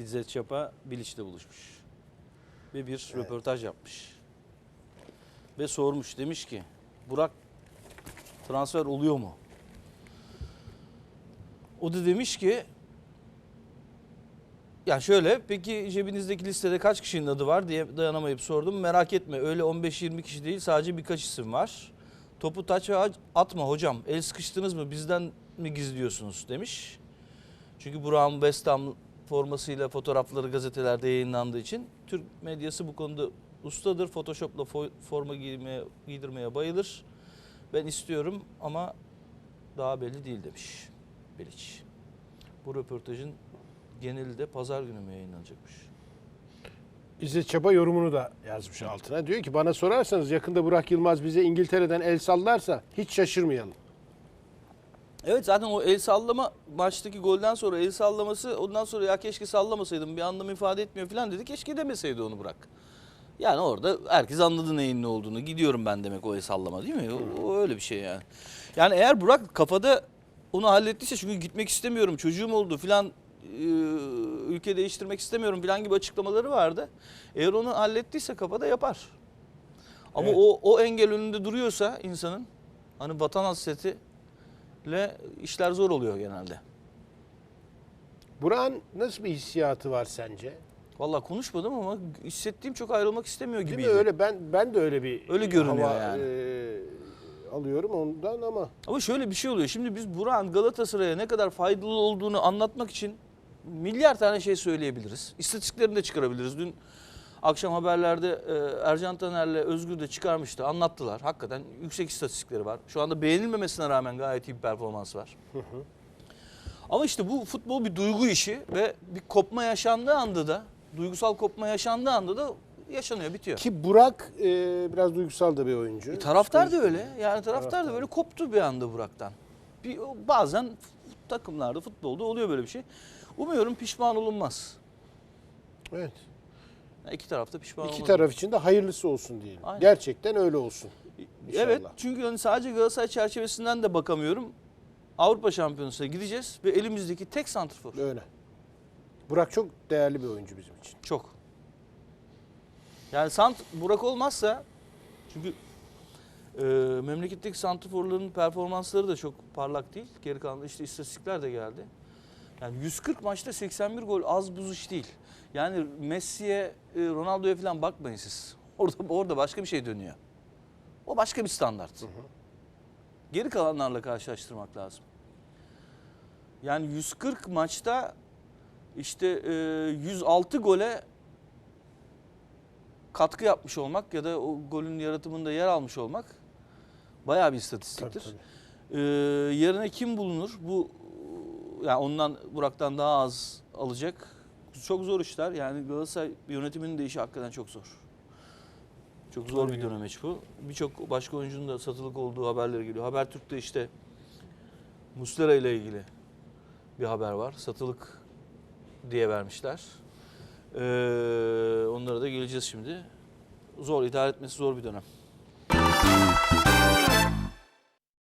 İzzet Çapa Bilic'te buluşmuş. Ve bir röportaj yapmış. Ve sormuş demiş ki Burak transfer oluyor mu? O da demiş ki ya şöyle peki cebinizdeki listede kaç kişinin adı var diye dayanamayıp sordum. Merak etme öyle 15-20 kişi değil sadece birkaç isim var. Topu taç ve atma hocam el sıkıştınız mı bizden mi gizliyorsunuz demiş. Çünkü Burak'ın West Ham formasıyla fotoğrafları gazetelerde yayınlandığı için Türk medyası bu konuda ustadır. Photoshop'la fo- forma giymeye, giydirmeye bayılır. Ben istiyorum ama daha belli değil demiş Bilic. Bu röportajın geneli de pazar günü mü yayınlanacakmış? İzzet Çaba yorumunu da yazmış altına. Diyor ki bana sorarsanız yakında Burak Yılmaz bize İngiltere'den el sallarsa hiç şaşırmayalım. Evet zaten o el sallama maçtaki golden sonra el sallaması ondan sonra ya keşke sallamasaydım bir anlam ifade etmiyor falan dedi. Keşke demeseydi onu bırak. Yani orada herkes anladı neyin ne olduğunu. Gidiyorum ben demek o el sallama değil mi? O, o öyle bir şey yani. Yani eğer Burak kafada onu hallettiyse çünkü gitmek istemiyorum çocuğum oldu filan e, ülke değiştirmek istemiyorum filan gibi açıklamaları vardı. Eğer onu hallettiyse kafada yapar. Ama Evet. o, o engel önünde duruyorsa insanın hani vatan hasreti ile işler zor oluyor genelde. Burak'ın nasıl bir hissiyatı var sence? Vallahi konuşmadım ama hissettiğim çok ayrılmak istemiyor Değil gibiydi. mi? Öyle ben ben de öyle bir Öyle görünüyor hava, yani. e, alıyorum ondan ama Ama şöyle bir şey oluyor. Şimdi biz Burak'ın Galatasaray'a ne kadar faydalı olduğunu anlatmak için milyar tane şey söyleyebiliriz. İstatistiklerini de çıkarabiliriz. Dün akşam haberlerde e, Ercan Taner'le Özgür de çıkarmıştı. Anlattılar. Hakikaten yüksek istatistikleri var. Şu anda beğenilmemesine rağmen gayet iyi bir performans var. Ama işte bu futbol bir duygu işi ve bir kopma yaşandığı anda da duygusal kopma yaşandığı anda da yaşanıyor, bitiyor. ki Burak e, biraz duygusal da bir oyuncu. E, taraftar da öyle. Yani taraftar da böyle koptu bir anda Burak'tan. Bir, bazen takımlarda, futbolda oluyor böyle bir şey. Umuyorum pişman olunmaz. Evet. Yani iki tarafta pişman İki taraf için de hayırlısı olsun diyelim. Aynen. Gerçekten öyle olsun. İnşallah. Evet çünkü hani sadece Galatasaray çerçevesinden de bakamıyorum. Avrupa Şampiyonası'na gideceğiz ve elimizdeki tek santrfor. Öyle. Burak çok değerli bir oyuncu bizim için. Çok. Yani sant Burak olmazsa çünkü e, memleketteki santrforların performansları da çok parlak değil. Geri kalan işte istatistikler de geldi. Yani 140 maçta 81 gol az buz iş değil. Yani Messi'ye, e, Ronaldo'ya falan bakmayın siz. Orada orada başka bir şey dönüyor. O başka bir standart. Geri kalanlarla karşılaştırmak lazım. Yani 140 maçta işte e, 106 gole katkı yapmış olmak ya da o golün yaratımında yer almış olmak bayağı bir istatistiktir. Tabii, tabii. Ee, yerine kim bulunur? Bu yani ondan Burak'tan daha az alacak. Çok zor işler. Yani Galatasaray yönetiminin de işi hakikaten çok zor. Çok zor bir dönemeç bu. Birçok başka oyuncunun da satılık olduğu haberleri geliyor. Habertürk'te işte Muslera ile ilgili bir haber var. Satılık diye vermişler. Ee, onlara da geleceğiz şimdi. Zor, idare etmesi zor bir dönem.